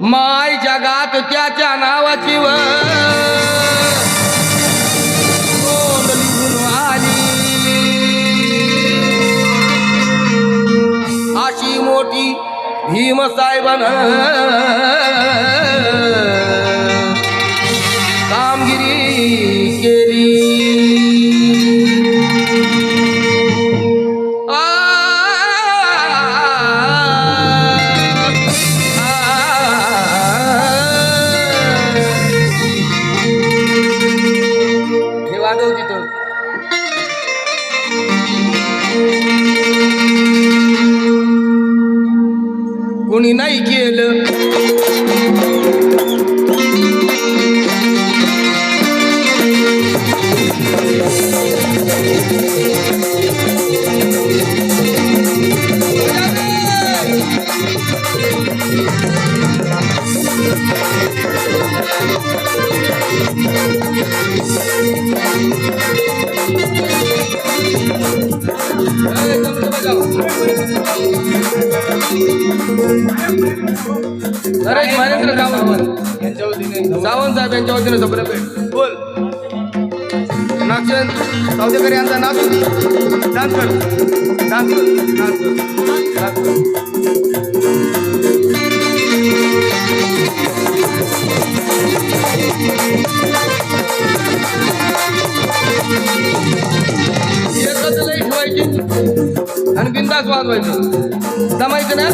माय जगात त्याच्या नावाची व नोंद लिहून आली. अशी मोठी भीमसाहेबान नागचंद सावदेकर यांचा नाच डान्स कर डान्स कर डान्स कर डान्स कर ठेवायची आणि बिंदास वाजवायचं जमायचं ना?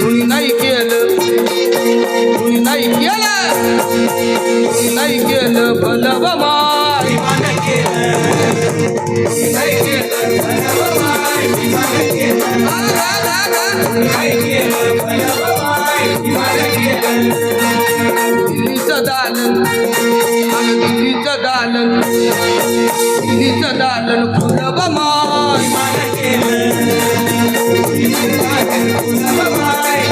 कुणी नाही केलं कुणी नाही केलं कुणी नाही केलं भलं बमाय ದಾಲನ್ ಇದಿಸ ದಾಲನ್ ಕುಲವ ಮಾಯ್ ಕುಲವ ಮಾಯ್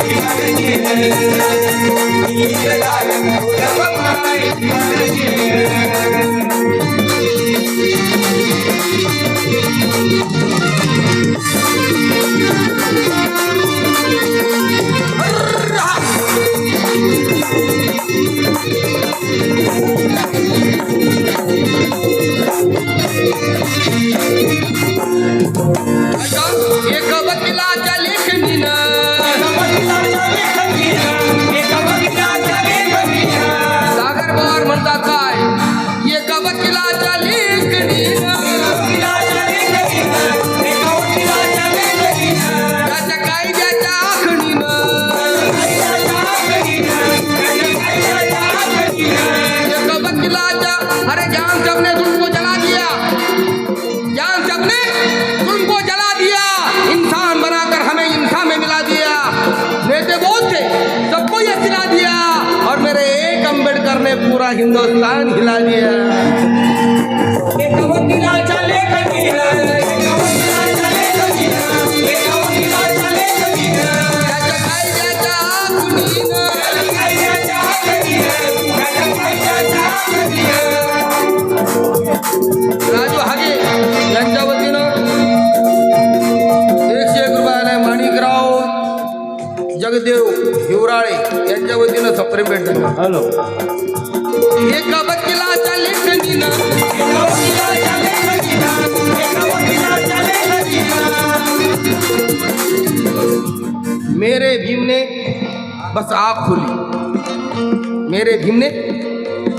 मेरे भीम ने बस आँख खोली। मेरे भीम ने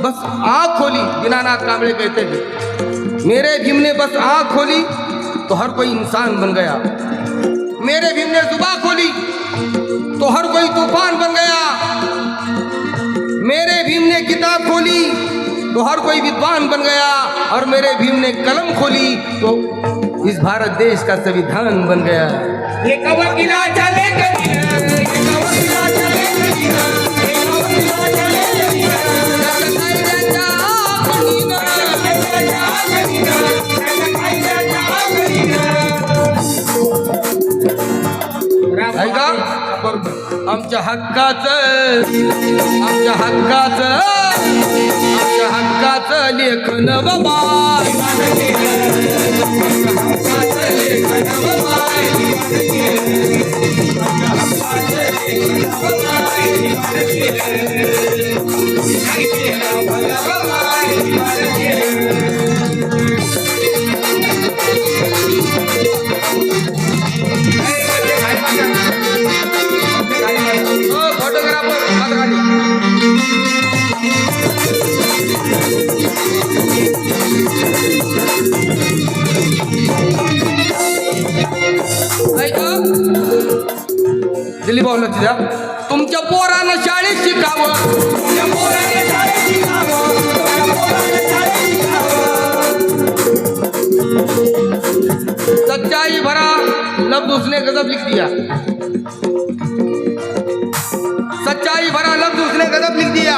बस आँख खोली दीनानाथ कांबळे कहते थे मेरे भीम ने बस आँख खोली तो हर कोई इंसान बन गया। मेरे भीम ने जुबा खोली तो हर कोई तूफ़ान बन गया। मेरे भीम ने किताब खोली तो हर कोई विद्वान बन गया। और मेरे भीम ने कलम खोली तो इस भारत देश का संविधान बन गया। एका वकिलाच्या आमच्या हक्काचं आमच्या हक्काचं आमच्या हक्काचं लेखन बाबा. फोटोग्राफर भाऊ लक्ष द्या तुमच्या पोरानं शाळेत सच्चाई भरा, लफ्ज उसने गजब लिख दिया. सच्चाई भरा, लफ्ज उसने गजब लिख दिया.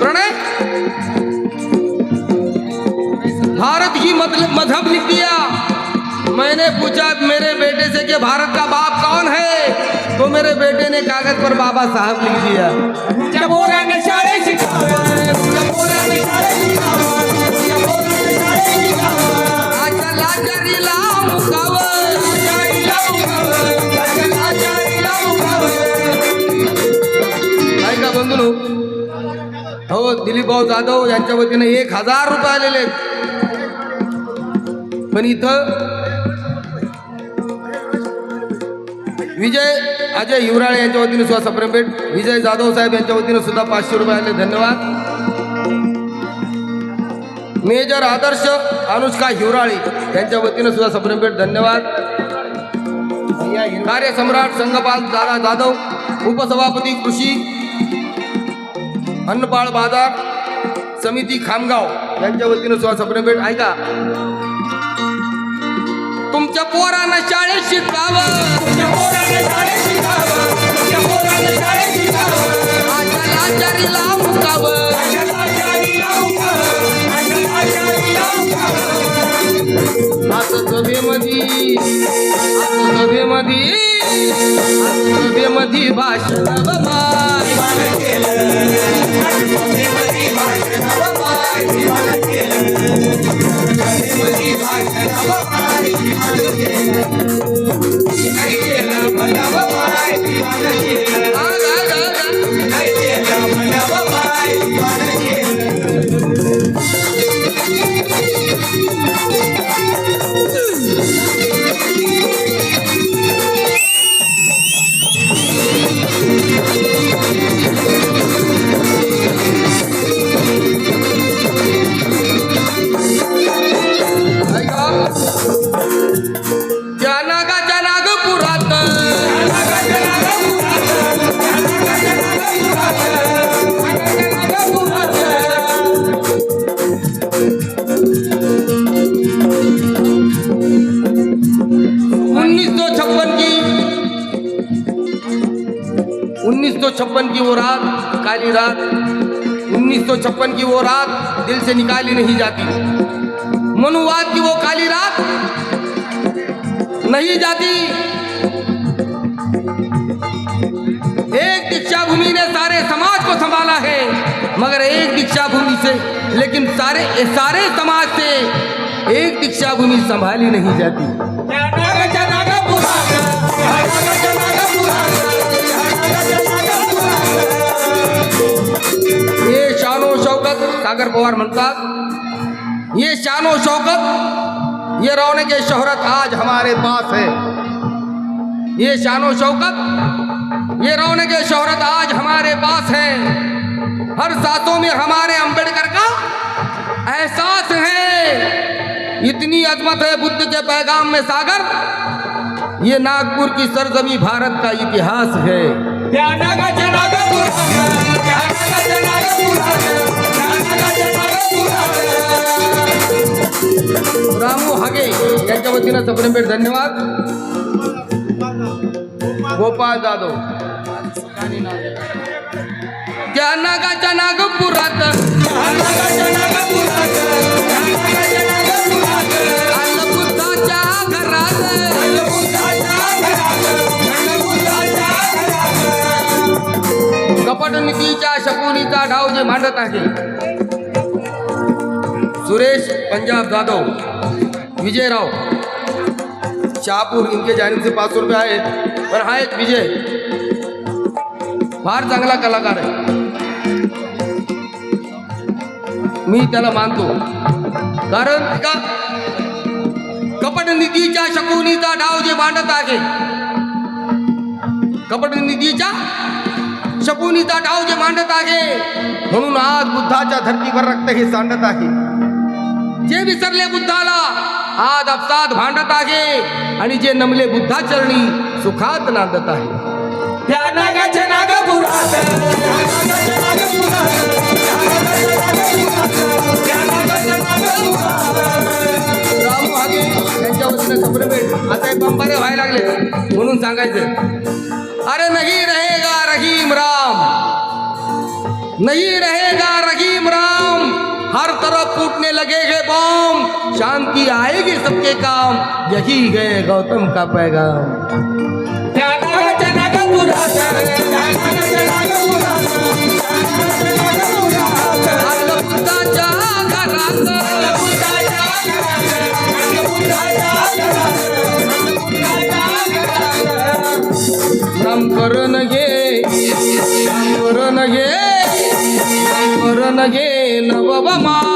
प्रणय, भारत ही मतलब मज़हब लिख दिया. मैंने पूछा, मेरे बेटे से कि भारत का बाप कौन है? तो मेरे बेटे ने कागज पर बाबा साहब लिख दिया। बंधू हो? दिलीप भाऊ जाधव यांच्या वतीने एक हजार रुपये आलेले पण इथं विजय अजय हिवराळे यांच्या वतीने सुद्धा सप्रेम भेट. विजय जाधव साहेब यांच्या वतीने सुद्धा पाचशे रुपये आले धन्यवाद. मेजर आदर्श अनुष्का हिवराळे यांच्या वतीने सुद्धा सप्रेम भेट धन्यवाद. कार्यसम्राट संघपाल दादा जाधव उपसभापती कृषी अन्नपाळ बाजार समिती खामगाव यांच्या वतीनं सुद्धा सप्रेम भेट. ऐका. तुमच्या पोरांना शाळेत शिकावं त्या पोराने की वो रात काली रात, उन्नीस सौ छप्पन की वो रात दिल से निकाली नहीं जाती। मनुवाद की वो काली रात नहीं जाती। एक दीक्षा भूमि ने सारे समाज को संभाला है, मगर एक दीक्षा भूमि से, लेकिन सारे सारे समाज से एक दीक्षा भूमि संभाली नहीं जाती। सागर पवार म्हणतात ये शानो शौकत, ये रौनक के शोहरत आज हमारे पास है। ये शानो शौकत, ये रौनक के शोहरत आज हमारे पास है। हर सातों में हमारे अंबेडकर का एहसास है। इतनी अजमत है बुद्ध के पैगाम में सागर, ये नागपुर की सरजमी भारत का इतिहास है। रामू हागे यांच्या वतीनं सप्रेमपेठ धन्यवाद. गोपाळ जाधव. त्या नागाच्या नागपुरात नागाच्या नागापुरात त्या कपट नीतीच्या शकुनीचा डाव जे मांडत आहे सुरेश पंजाब जाधव विजयराव. शहापूर इनके जानिब से पाच सौ रुपये आहेत. पण आहेत विजय. फार चांगला कलाकार आहे. मी त्याला मानतो. कारण का कपट नीतीच्या शकुनीचा डाव जे मांडत आहे कपट नीतीच्या शकुनीचा डाव जे मांडत आहे म्हणून आज बुद्धाच्या धर्तीवर रक्त हे सांडत आहे. जे विसरले बुद्धाला आज अपसात भांडत आहे आणि जे नमले बुद्धाचरणी सुखात नांदत आहे. त्या नागाच्या नागपुरात रामू हागे यांच्या वतीने सप्रेमेंट आता एक बंबारे व्हायला लागले म्हणून सांगायचं. अरे नहीं रहेगा रहीम राम. नहीं रहेगा रहीम राम. हर तरफ फूटने लगेगे बॉम्ब शांति आएगी सबके काम। यही गए गौतम का पैगाम। नवमाय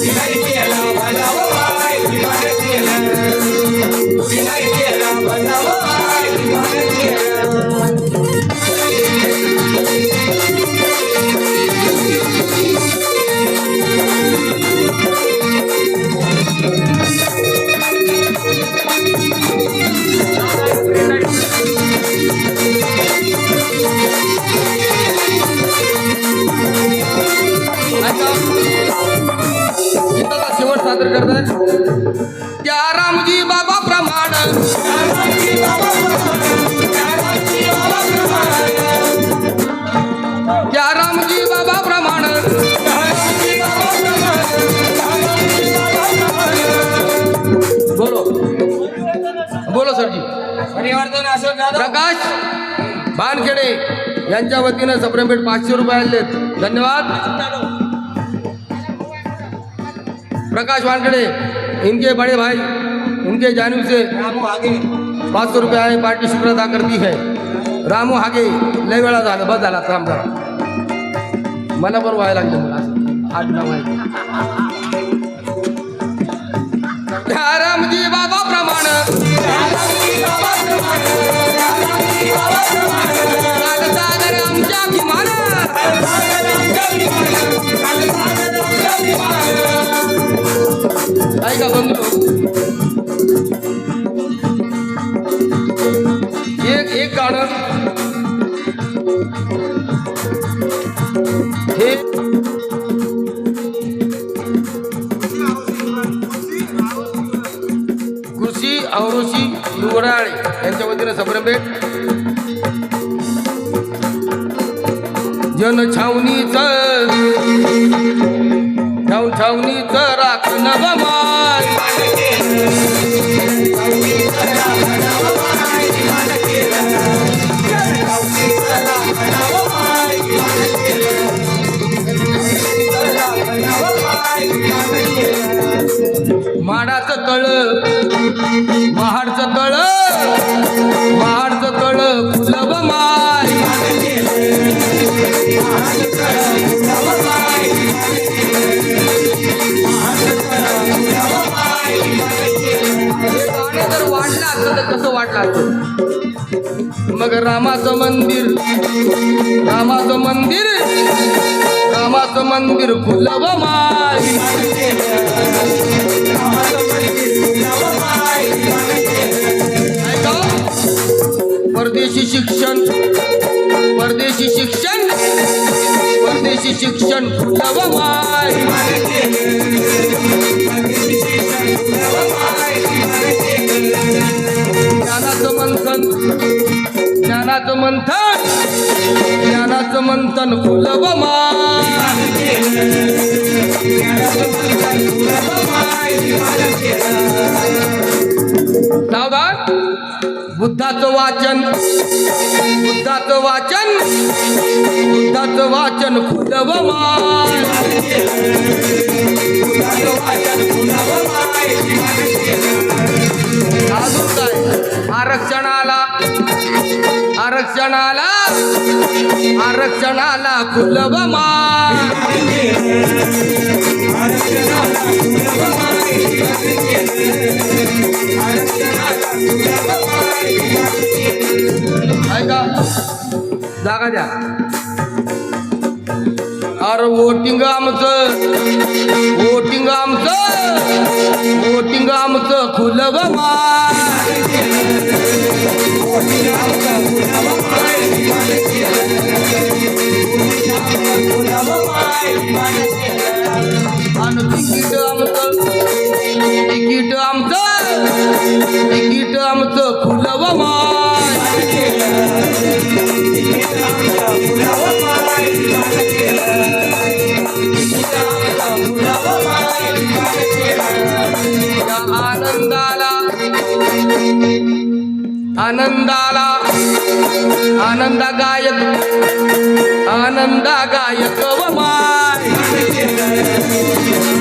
आता प्रकाश बानखेडे यांच्या वतीनं सप्रेमेट पाचशे रुपये आले धन्यवाद. प्रकाश वानखेड़े इनके बड़े भाई उनके जानिब से पाच सौ रुपये आहे पार्टी शुक्र अदा करती है. रामू हागे लय वेळा झालं. बस झाला थांब जरा. मला पण व्हायला लागलं. मला आठ नाव औरुषी लुगडाळे यांच्या वतीनं सप्रेमेट जन छावणीच छावणीच राखण गमाय तळ महाडचं तळ महाडचं तळ फुलब माय जर वाढलं असतं तर कसं वाटलं असतं? मग रामाचं मंदिर रामाचं मंदिर रामाचं मंदिर फुलब माय परदेशी शिक्षण. परदेशी शिक्षण. परदेशी शिक्षण फुलव माय. ज्ञानाचं मंथन. ज्ञानाचं मंथन. ज्ञानाचं मंथन फुलव माय. सावधान बुद्धाचं वाचन. बुद्धाचं वाचन. बुद्धाचं वाचन खुलव माय. अजून काय आरक्षणाला आरक्षणाला आरक्षणाला खुलव माय. ऐका. जागा द्या. अरे वोटिंग आमचं. वोटिंग आमचं. वोटिंग आमचं खुलं ग आणि तिकीट आमचं तिकीट आमचं तिकीट आमचं खुलं आनंदाला आनंदाला आनंदा गायक आनंदा गायक व माय